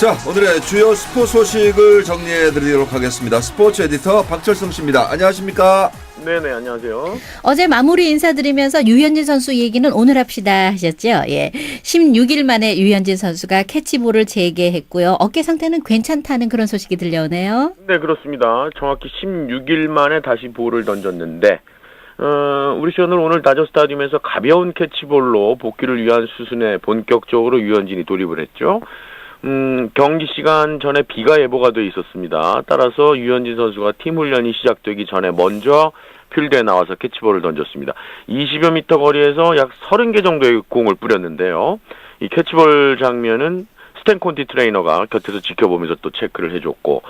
자, 오늘의 주요 스포츠 소식을 정리해 드리도록 하겠습니다. 스포츠 에디터 박철성 씨입니다. 안녕하십니까? 네네 안녕하세요. 어제 마무리 인사드리면서 유현진 선수 얘기는 오늘 합시다 하셨죠? 예. 16일 만에 유현진 선수가 캐치볼을 재개했고요. 어깨 상태는 괜찮다는 그런 소식이 들려오네요. 네 그렇습니다. 정확히 16일 만에 다시 볼을 던졌는데 어, 우리 시간으로 오늘 다저 스타디움에서 가벼운 캐치볼로 복귀를 위한 수순에 본격적으로 유현진이 돌입을 했죠. 음, 경기 시간 전에 비가 예보가 돼 있었습니다. 따라서 유현진 선수가 팀 훈련이 시작되기 전에 먼저 필드에 나와서 캐치볼을 던졌습니다. 20여 미터 거리에서 약 30개 정도의 공을 뿌렸는데요. 이 캐치볼 장면은 스탠 콘티 트레이너가 곁에서 지켜보면서 또 체크를 해줬고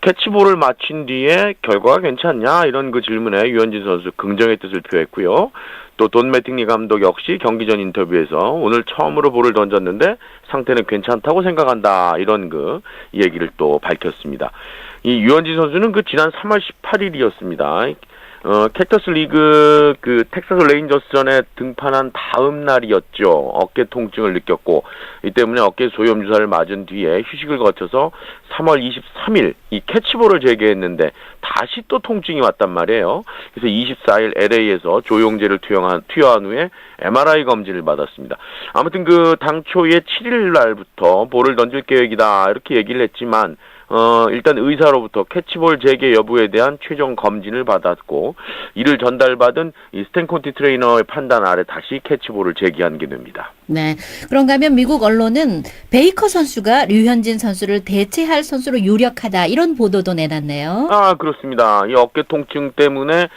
캐치볼을 마친 뒤에 결과가 괜찮냐 이런 그 질문에 유현진 선수 긍정의 뜻을 표했고요. 또 돈 매팅리 감독 역시 경기 전 인터뷰에서 오늘 처음으로 볼을 던졌는데 상태는 괜찮다고 생각한다 이런 그 얘기를 또 밝혔습니다. 이 유현진 선수는 그 지난 3월 18일이었습니다. 어, 캡터스 리그 그 텍사스 레인저스전에 등판한 다음 날이었죠. 어깨 통증을 느꼈고 이 때문에 어깨 소염 주사를 맞은 뒤에 휴식을 거쳐서 3월 23일 이 캐치볼을 재개했는데 다시 또 통증이 왔단 말이에요. 그래서 24일 LA에서 조영제를 투여한 투여한 후에 MRI 검진을 받았습니다. 아무튼 그 당초에 7일 날부터 볼을 던질 계획이다 이렇게 얘기를 했지만 어, 일단 의사로부터 캐치볼 재개 여부에 대한 최종 검진을 받았고 이를 전달받은 이 스탠콘티 트레이너의 판단 아래 다시 캐치볼을 재개한 게 됩니다. 네. 그런가 하면 미국 언론은 베이커 선수가 류현진 선수를 대체할 선수로 유력하다 이런 보도도 내놨네요. 아 그렇습니다. 이 어깨 통증 때문에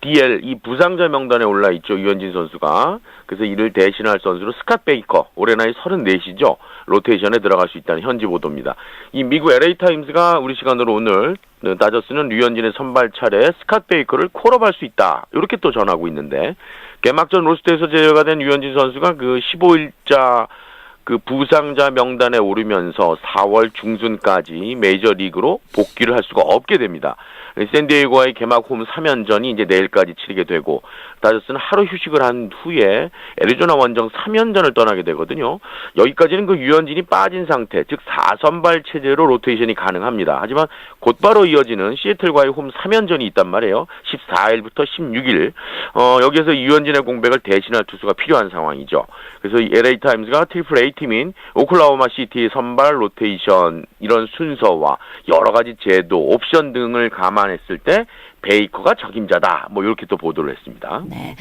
DL 이 부상자 명단에 올라 있죠 유현진 선수가 그래서 이를 대신할 선수로 스캇 베이커 올해 나이 34시죠 로테이션에 들어갈 수 있다는 현지 보도입니다. 이 미국 LA 타임스가 우리 시간으로 오늘 다저스는 류현진의 선발 차례에 스캇 베이커를 콜업할 수 있다 이렇게 또 전하고 있는데 개막전 로스트에서 제외가 된 유현진 선수가 그 15일자 그 부상자 명단에 오르면서 4월 중순까지 메이저 리그로 복귀를 할 수가 없게 됩니다. 샌디에이고와의 개막 홈 3연전이 이제 내일까지 치르게 되고 다저스는 하루 휴식을 한 후에 애리조나 원정 3연전을 떠나게 되거든요. 여기까지는 그 유현진이 빠진 상태, 즉 4선발 체제로 로테이션이 가능합니다. 하지만 곧바로 이어지는 시애틀과의 홈 3연전이 있단 말이에요. 14일부터 16일. 어, 여기에서 유현진의 공백을 대신할 투수가 필요한 상황이죠. 그래서 이 LA 타임스가 트리플 A 팀인 오클라호마 시티의 선발 로테이션 이런 순서와 여러 가지 제도, 옵션 등을 감안했을 때 베이커가 적임자다. 뭐 이렇게 또 보도를 했습니다. 네.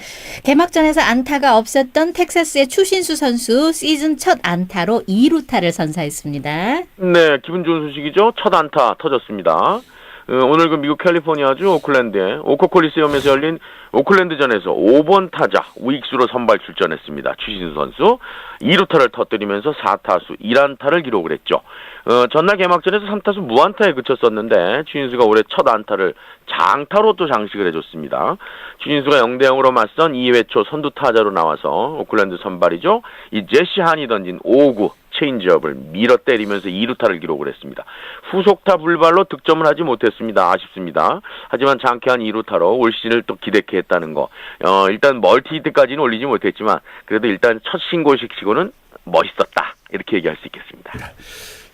개막전에서 안타가 없었던 텍사스의 추신수 선수 시즌 첫 안타로 2루타를 선사했습니다. 네, 기분 좋은 소식이죠. 첫 안타 터졌습니다. 어, 오늘 그 미국 캘리포니아주 오클랜드의 오코콜리스홈에서 열린 오클랜드전에서 5번 타자 우익수로 선발 출전했습니다. 추신수 선수 2루타를 터뜨리면서 4타수 1안타를 기록을 했죠. 어, 전날 개막전에서 3타수 무안타에 그쳤었는데 추신수가 올해 첫 안타를 장타로 또 장식을 해줬습니다. 추신수가 0대 0으로 맞선 2회 초 선두 타자로 나와서 오클랜드 선발이죠. 이 제시 한이 던진 5구 체인지업을 밀어 때리면서 2루타를 기록을 했습니다. 후속타 불발로 득점을 하지 못했습니다. 아쉽습니다. 하지만 장쾌한 2루타로 올 시즌을 또 기대케 했다는 거. 어, 일단 멀티히트까지는 올리지 못했지만 그래도 일단 첫 신고식 치고는 멋있었다. 이렇게 얘기할 수 있겠습니다.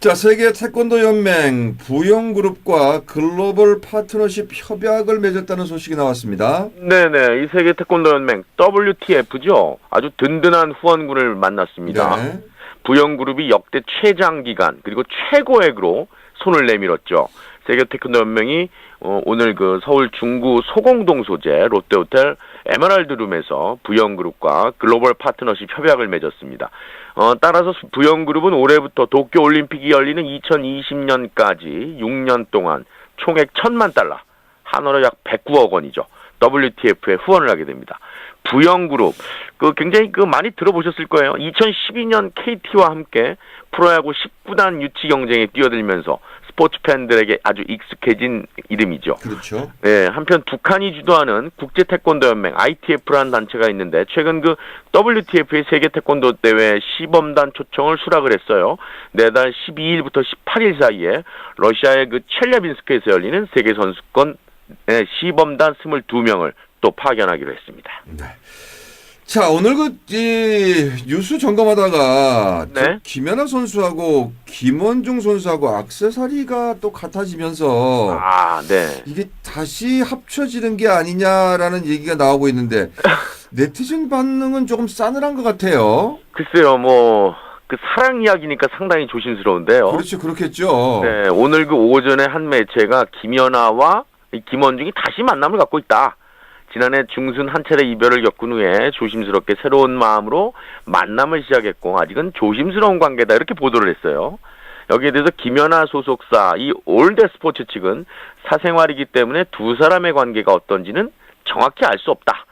자, 세계 태권도 연맹 부영 그룹과 글로벌 파트너십 협약을 맺었다는 소식이 나왔습니다. 네 네. 이 세계 태권도 연맹 WTF죠. 아주 든든한 후원군을 만났습니다. 네. 부영그룹이 역대 최장 기간 그리고 최고액으로 손을 내밀었죠. 세계 태권도 연맹이 어, 오늘 그 서울 중구 소공동 소재 롯데호텔 에메랄드룸에서 부영그룹과 글로벌 파트너십 협약을 맺었습니다. 어, 따라서 부영그룹은 올해부터 도쿄올림픽이 열리는 2020년까지 6년 동안 총액 1천만 달러, 한화로 약 109억 원이죠. WTF에 후원을 하게 됩니다. 부영그룹 그 굉장히 그 많이 들어보셨을 거예요. 2012년 KT와 함께 프로야구 19단 유치 경쟁에 뛰어들면서 스포츠 팬들에게 아주 익숙해진 이름이죠. 그렇죠. 네, 한편 북한이 주도하는 국제 태권도 연맹 ITF라는 단체가 있는데 최근 그 WTF의 세계 태권도 대회 시범단 초청을 수락을 했어요. 내달 12일부터 18일 사이에 러시아의 그 첼레빈스크에서 열리는 세계 선수권 네, 시범단 22명을 또 파견하기로 했습니다. 네. 자 오늘 그 이, 뉴스 점검하다가 네. 저 김연아 선수하고 김원중 선수하고 악세사리가 또 같아지면서 아, 네. 이게 다시 합쳐지는 게 아니냐라는 얘기가 나오고 있는데 네티즌 반응은 조금 싸늘한 것 같아요. 글쎄요, 뭐, 그 사랑 이야기니까 상당히 조심스러운데요. 그렇죠, 그렇겠죠. 네, 오늘 그 오전에 한 매체가 김연아와 이 김원중이 다시 만남을 갖고 있다. 지난해 중순 한 차례 이별을 겪은 후에 조심스럽게 새로운 마음으로 만남을 시작했고 아직은 조심스러운 관계다 이렇게 보도를 했어요. 여기에 대해서 김연아 소속사 이 올드 스포츠 측은 사생활이기 때문에 두 사람의 관계가 어떤지는 정확히 알 수 없다.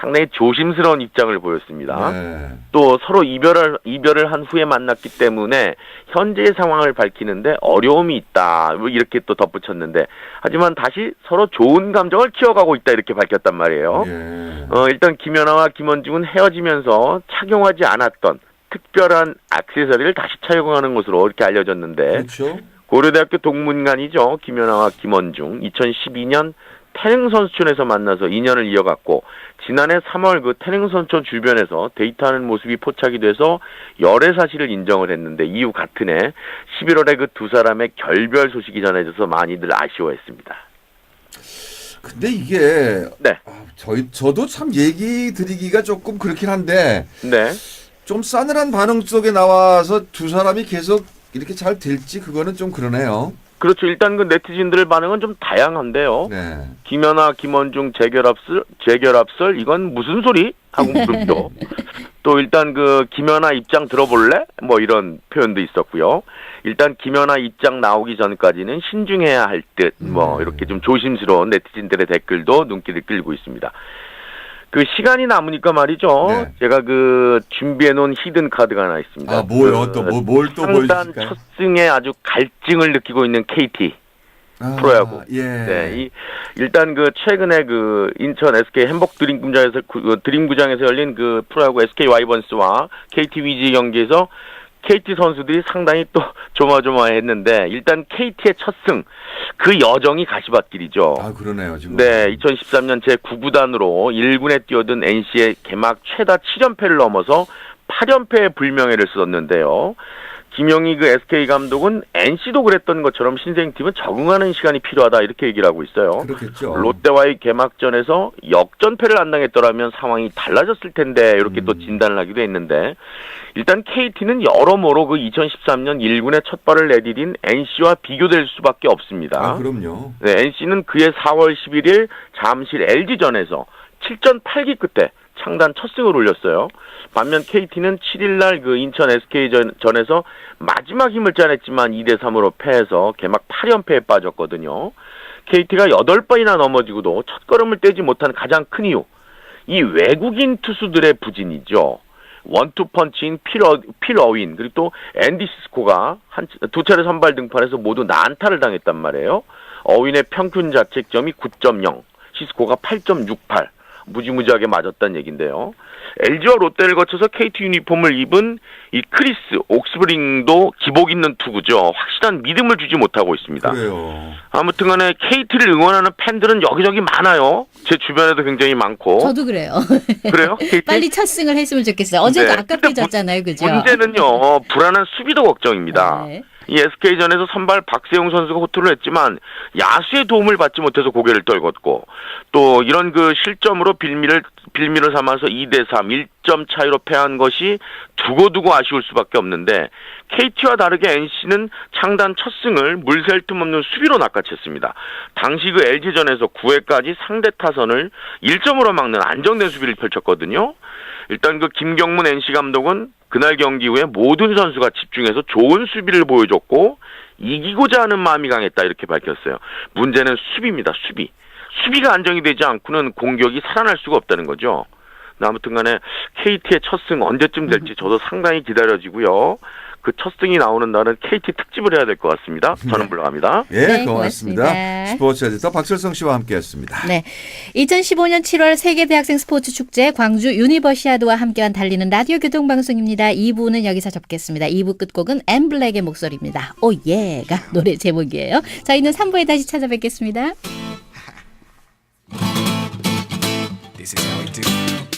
상당히 조심스러운 입장을 보였습니다. 네. 또 서로 이별을 이별을 한 후에 만났기 때문에 현재의 상황을 밝히는데 어려움이 있다 뭐 이렇게 또 덧붙였는데 하지만 다시 서로 좋은 감정을 키워가고 있다 이렇게 밝혔단 말이에요. 예. 어 일단 김연아와 김원중은 헤어지면서 착용하지 않았던 특별한 액세서리를 다시 착용하는 것으로 이렇게 알려졌는데 그렇죠. 고려대학교 동문관이죠. 김연아와 김원중. 2012년 태릉 선수촌에서 만나서 인연을 이어갔고 지난해 3월 그 태릉 선수촌 주변에서 데이트하는 모습이 포착이 돼서 열애 사실을 인정을 했는데 이후 같은 해 11월에 그 두 사람의 결별 소식이 전해져서 많이들 아쉬워했습니다. 근데 이게 네, 아, 저희 저도 참 얘기 드리기가 조금 그렇긴 한데 네, 좀 싸늘한 반응 속에 나와서 두 사람이 계속 이렇게 잘 될지 그거는 좀 그러네요. 그렇죠. 일단 그 네티즌들의 반응은 좀 다양한데요. 네. 김연아, 김원중 재결합설, 재결합설 이건 무슨 소리? 하고 물음표. 또 일단 그 김연아 입장 들어볼래? 뭐 이런 표현도 있었고요. 일단 김연아 입장 나오기 전까지는 신중해야 할 듯. 뭐 음. 이렇게 좀 조심스러운 네티즌들의 댓글도 눈길을 끌고 있습니다. 그 시간이 남으니까 말이죠. 네. 제가 그 준비해 놓은 히든 카드가 하나 있습니다. 아 뭐요? 그또뭐뭘또 상단 보여주실까요? 첫 승에 아주 갈증을 느끼고 있는 KT. 아, 프로야구. 예. 네, 이 일단 그 최근에 그 인천 SK 행복 드림구장에서 그 드림구장에서 열린 그 프로야구 SK 와이번스와 KT 위즈 경기에서 KT 선수들이 상당히 또 조마조마했는데 일단 KT의 첫 승 그 여정이 가시밭길이죠. 아 그러네요 지금. 네, 2013년 제 9구단으로 1군에 뛰어든 NC의 개막 최다 7연패를 넘어서 8연패의 불명예를 썼는데요. 김영희 그 SK 감독은 NC도 그랬던 것처럼 신생팀은 적응하는 시간이 필요하다 이렇게 얘기를 하고 있어요. 그렇겠죠. 롯데와의 개막전에서 역전패를 안 당했더라면 상황이 달라졌을 텐데 이렇게 또 음. 진단을 하기도 했는데 일단 KT는 여러모로 그 2013년 1군의 첫 발을 내디딘 NC와 비교될 수밖에 없습니다. 아 그럼요. 네, NC는 그해 4월 11일 잠실 LG전에서 7전 8기 끝에 창단 첫 승을 올렸어요. 반면 KT는 7일날 그 인천 SK전 전에서 마지막 힘을 짜냈지만 2대 3으로 패해서 개막 8연패에 빠졌거든요. KT가 8번이나 넘어지고도 첫 걸음을 떼지 못한 가장 큰 이유. 이 외국인 투수들의 부진이죠. 원투 펀치인 필, 어, 필 어윈 그리고 또 앤디 시스코가 한, 두 차례 선발 등판해서 모두 난타를 당했단 말이에요. 어윈의 평균 자책점이 9.0, 시스코가 8.68. 무지무지하게 맞았다는 얘긴데요. LG와 롯데를 거쳐서 KT 유니폼을 입은 이 크리스 옥스브링도 기복 있는 투구죠. 확실한 믿음을 주지 못하고 있습니다. 그래요. 아무튼간에 KT를 응원하는 팬들은 여기저기 많아요. 제 주변에도 굉장히 많고. 저도 그래요. 그래요? KT? 빨리 첫 승을 했으면 좋겠어요. 어제도 네. 아깝게 졌잖아요, 그죠? 문제는요. 불안한 수비도 걱정입니다. 네. 이 SK전에서 선발 박세용 선수가 호투를 했지만 야수의 도움을 받지 못해서 고개를 떨궜고 또 이런 그 실점으로 빌미를 빌미를 삼아서 2대 3 1점 차이로 패한 것이 두고두고 아쉬울 수밖에 없는데 KT와 다르게 NC는 창단 첫 승을 물샐 틈 없는 수비로 낚아챘습니다. 당시 그 LG전에서 9회까지 상대 타선을 1점으로 막는 안정된 수비를 펼쳤거든요. 일단 그 김경문 NC 감독은 그날 경기 후에 모든 선수가 집중해서 좋은 수비를 보여줬고 이기고자 하는 마음이 강했다 이렇게 밝혔어요. 문제는 수비입니다. 수비. 수비가 안정이 되지 않고는 공격이 살아날 수가 없다는 거죠. 아무튼 간에 KT의 첫 승 언제쯤 될지 저도 상당히 기다려지고요. 그 첫 승이 나오는 날은 KT 특집을 해야 될 것 같습니다. 저는 물러갑니다. 예, 네, 고맙습니다. 고맙습니다. 스포츠 에디터 박철성 씨와 함께했습니다. 네. 2015년 7월 세계 대학생 스포츠 축제 광주 유니버시아드와 함께한 달리는 라디오 교통 방송입니다. 2부는 여기서 접겠습니다. 2부 끝곡은 엠블랙의 목소리입니다. 오 예가 노래 제목이에요. 저희는 3부에 다시 찾아뵙겠습니다. This is how we do.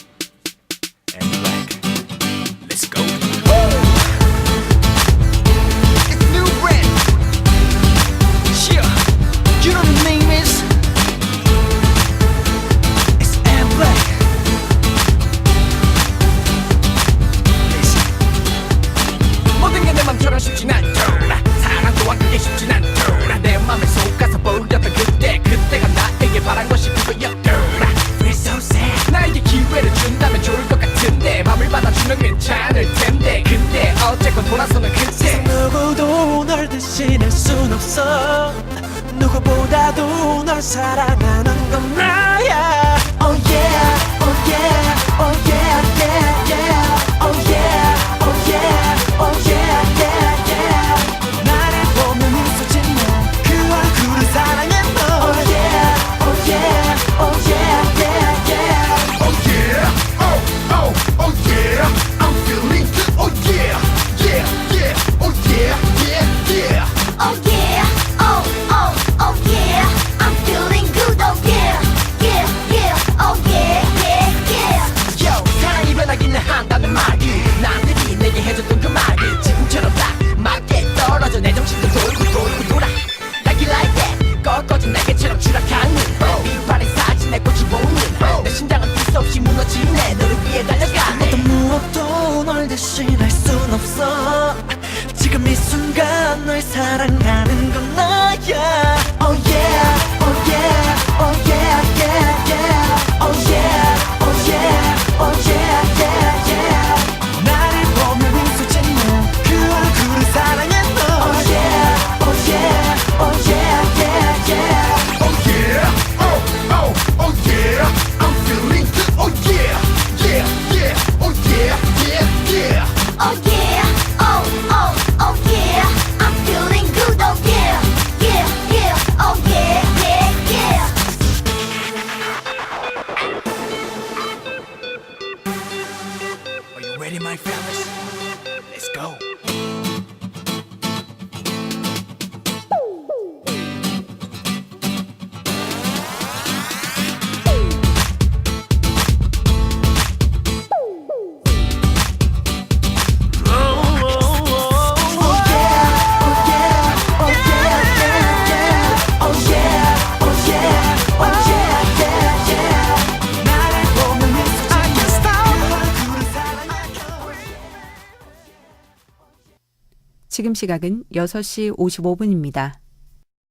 지금 시각은 6시 55분입니다.